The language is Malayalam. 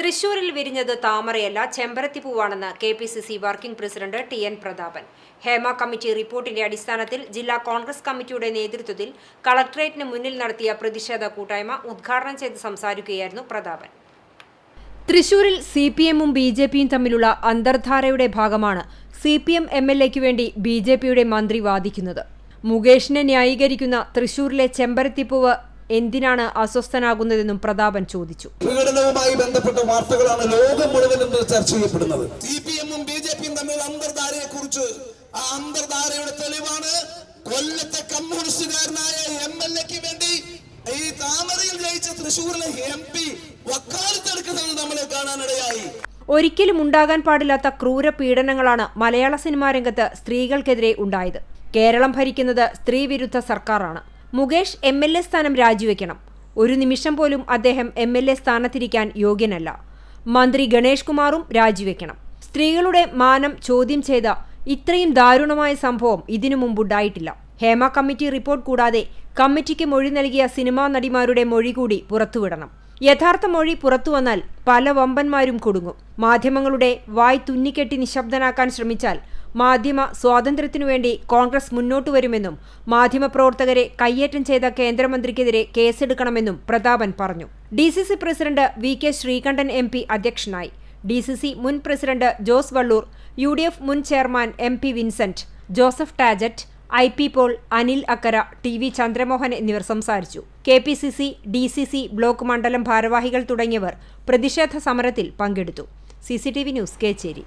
തൃശൂരിൽ വിരിഞ്ഞത് താമരയല്ല ചെമ്പരത്തിപ്പൂവാണെന്ന് K P C C working president T N Prathapan. Hema committee റിപ്പോർട്ടിന്റെ അടിസ്ഥാനത്തിൽ ജില്ലാ കോൺഗ്രസ് കമ്മിറ്റിയുടെ നേതൃത്വത്തിൽ കളക്ടറേറ്റിന് മുന്നിൽ നടത്തിയ പ്രതിഷേധ കൂട്ടായ്മ ഉദ്ഘാടനം ചെയ്ത് സംസാരിക്കുകയായിരുന്നു പ്രതാപൻ. തൃശൂരിൽ സി പി എമ്മും ബി ജെ പിയും തമ്മിലുള്ള അന്തർധാരയുടെ ഭാഗമാണ് C P M M L എക്ക് വേണ്ടി ബി ജെ പിയുടെ മന്ത്രി വാദിക്കുന്നത്. മുകേഷിനെ ന്യായീകരിക്കുന്ന തൃശൂരിലെ ചെമ്പരത്തിപ്പൂവ് എന്തിനാണ് അസ്വസ്ഥനാകുന്നതെന്നും പ്രതാപൻ ചോദിച്ചു. വിഘടനവുമായി ബന്ധപ്പെട്ട വാർത്തകളാണ് ലോകം മുഴുവനും ഇന്ന് ചർച്ച ചെയ്യപ്പെടുന്നത്. സി പി എമ്മും ബി ജെ പിയും തമ്മിൽ അന്തർധാരയെ കുറിച്ച് ആ അന്തർധാരയുടെ തെളിവാണ്. കൊല്ലത്തെ കമ്മ്യൂണിസ്റ്റുകാരനായ എം എൽ എക്ക് വേണ്ടി ഈ താമരയിൽ ജയിച്ച തൃശൂരിലെ എം പി വക്കാലത്തെടുക്കുന്നത് നമ്മളെ കാണാനിടയായി. ഒരിക്കലും ഉണ്ടാകാൻ പാടില്ലാത്ത ക്രൂര പീഡനങ്ങളാണ് മലയാള സിനിമാ രംഗത്ത് സ്ത്രീകൾക്കെതിരെ ഉണ്ടായത്. കേരളം ഭരിക്കുന്നത് സ്ത്രീവിരുദ്ധ സർക്കാരാണ്. മുകേഷ് എം എൽ എ സ്ഥാനം രാജിവെക്കണം. ഒരു നിമിഷം പോലും അദ്ദേഹം എം എൽ എ സ്ഥാനത്തിരിക്കാൻ യോഗ്യനല്ല. മന്ത്രി ഗണേഷ് കുമാറും രാജിവെക്കണം. സ്ത്രീകളുടെ മാനം ചോദ്യം ചെയ്ത ഇത്രയും ദാരുണമായ സംഭവം ഇതിനു മുമ്പുണ്ടായിട്ടില്ല. ഹേമ കമ്മിറ്റി റിപ്പോർട്ട് കൂടാതെ കമ്മിറ്റിക്ക് മൊഴി നൽകിയ സിനിമാ നടിമാരുടെ മൊഴി കൂടി പുറത്തുവിടണം. യഥാർത്ഥ മൊഴി പുറത്തുവന്നാൽ പല വമ്പന്മാരും കുടുങ്ങും. മാധ്യമങ്ങളുടെ വായ് തുന്നിക്കെട്ടി നിശബ്ദനാക്കാൻ ശ്രമിച്ചാൽ മാധ്യമ സ്വാതന്ത്ര്യത്തിനു വേണ്ടി കോൺഗ്രസ് മുന്നോട്ടു വരുമെന്നും മാധ്യമപ്രവർത്തകരെ കയ്യേറ്റം ചെയ്ത കേന്ദ്രമന്ത്രിക്കെതിരെ കേസെടുക്കണമെന്നും പ്രതാപൻ പറഞ്ഞു. D C C president V K Sreekandan M P അധ്യക്ഷനായി. ഡി സി സി മുൻ president Jose Valloor U D F മുൻ chairman M P Vincent Joseph Tajet I P Paul Anil Akkara T V Chandramohan എന്നിവർ സംസാരിച്ചു. K P C C D C C block മണ്ഡലം ഭാരവാഹികൾ തുടങ്ങിയവർ പ്രതിഷേധ സമരത്തിൽ പങ്കെടുത്തു. C C T V news Kechery.